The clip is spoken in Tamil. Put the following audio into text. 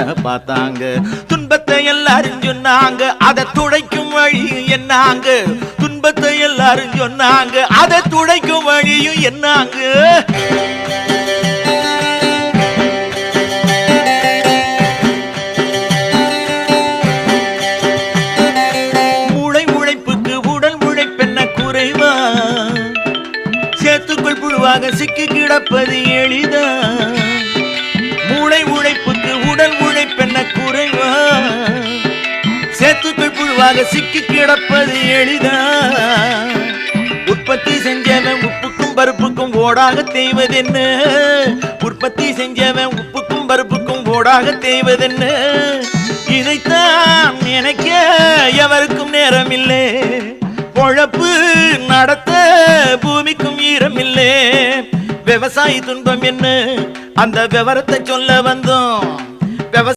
பார்த்தாங்க. துன்பத்தை எல்லாரும் சொன்னாங்க. அதை துடைக்கும் வழியும் என்னாங்க? துன்பத்தை எல்லாரும் சொன்னாங்க. அதை துடைக்கும் வழியும் என்னாங்க? மூளை உழைப்புக்கு உடல் உழைப்பென்ன குறைவா? சேத்துக்குள் புழுவாக சிக்கி கிடப்பது எளிதா? சேத்துக்குள் சிக்கி கிடப்பது எளிதா? உற்பத்தி செஞ்சவன் உப்புக்கும் பருப்புக்கும் ஓடாக தேய்வதென்ன? உற்பத்தி செஞ்சவன் உப்புக்கும் பருப்புக்கும் ஓடாக தேய்வதென்ன? இதைத்தான் நினைக்க எவருக்கும் நேரம் இல்லை பொழப்பு நடத்த பூமிக்கும் ஈரம் இல்லை விவசாயி துன்பம் என்ன? அந்த விவரத்தை சொல்ல வந்தோம். விவசாய